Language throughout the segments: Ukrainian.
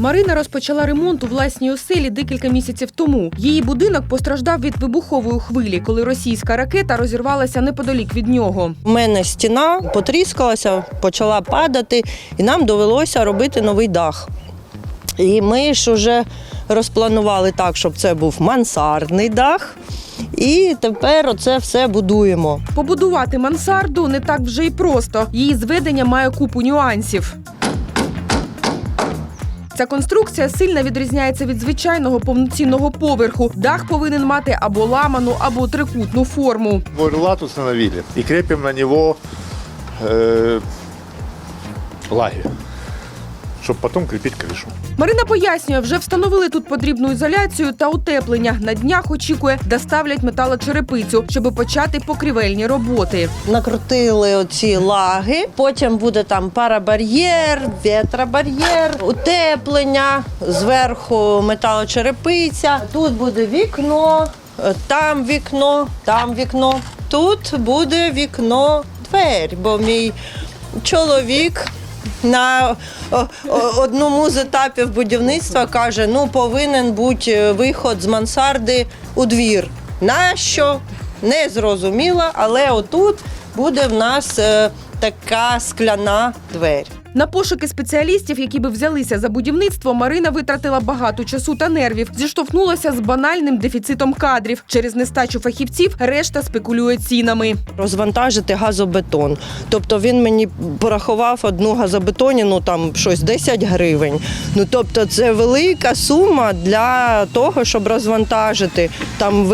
Марина розпочала ремонт у власній оселі декілька місяців тому. Її будинок постраждав від вибухової хвилі, коли російська ракета розірвалася неподалік від нього. У мене стіна потріскалася, почала падати, і нам довелося робити новий дах. І ми ж вже розпланували так, щоб це був мансардний дах. І тепер оце все будуємо. Побудувати мансарду не так вже й просто. Її зведення має купу нюансів. Ця конструкція сильно відрізняється від звичайного повноцінного поверху. Дах повинен мати або ламану, або трикутну форму. Бурлат установили і крепимо на нього е, лаги, чтобы потом крепить крышу. Марина пояснює, вже встановили тут потрібну ізоляцію та утеплення. На днях очікує, доставлять металочерепицю, щоб почати покрівельні роботи. Накрутили оці лаги, потім буде там парабар'єр, вітробар'єр, утеплення, зверху металочерепиця. Тут буде вікно, там вікно, там вікно. Тут буде вікно, двері, бо мій чоловік. На одному з етапів будівництва каже: ну повинен бути е, виход з мансарди у двір. Нащо? Не зрозуміло, але отут буде в нас е, така скляна двері. На пошуки спеціалістів, які би взялися за будівництво, Марина витратила багато часу та нервів. Зіштовхнулася з банальним дефіцитом кадрів. Через нестачу фахівців решта спекулює цінами. Розвантажити газобетон. Тобто він мені порахував одну газобетоніну там щось 10 гривень. Ну тобто це велика сума для того, щоб розвантажити. Там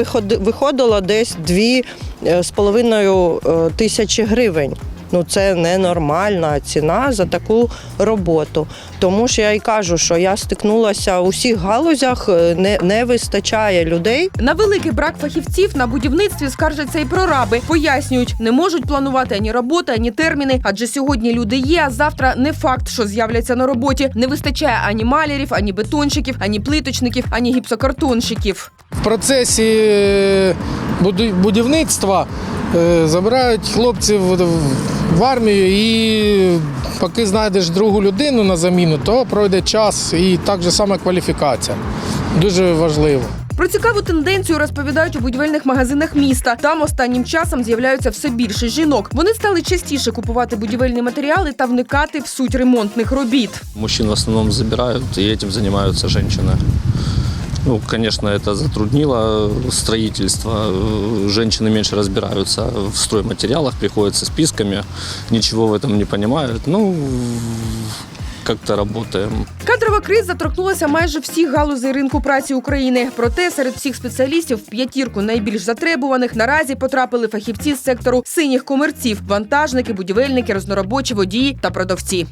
виходило десь дві е, з половиною е, тисячі гривень. Ну це ненормальна ціна за таку роботу. Тому ж я і кажу, що я стикнулася у всіх галузях, е, не, не вистачає людей. На великий брак фахівців на будівництві скаржаться і прораби. Пояснюють, не можуть планувати ані роботи, ані терміни, адже сьогодні люди є, а завтра не факт, що з'являться на роботі. Не вистачає ані малярів, ані бетонщиків, ані плиточників, ані гіпсокартонщиків. В процесі е, будівництва забирають хлопців в- армію і поки знайдеш другу людину на заміну, то пройде час і так же саме кваліфікація. Дуже важливо. Про цікаву тенденцію розповідають у будівельних магазинах міста. Там останнім часом з'являються все більше жінок. Вони стали частіше купувати будівельні матеріали та вникати в суть ремонтних робіт. Мужчин в основном забирают, и этим занимаются женщины. Ну, конечно, это затруднило строительство. Э, Женщины меньше разбираются в стройматериалах, приходят со списками, ничего в этом не понимают. Ну, как-то работаем. Кадрова криза торкнулася майже всіх галузей ринку праці України. Проте серед всіх спеціалістів в п'ятірку найбільш затребуваних наразі потрапили фахівці з сектору синіх комерців, вантажники, будівельники, розноробочі водії та продавці.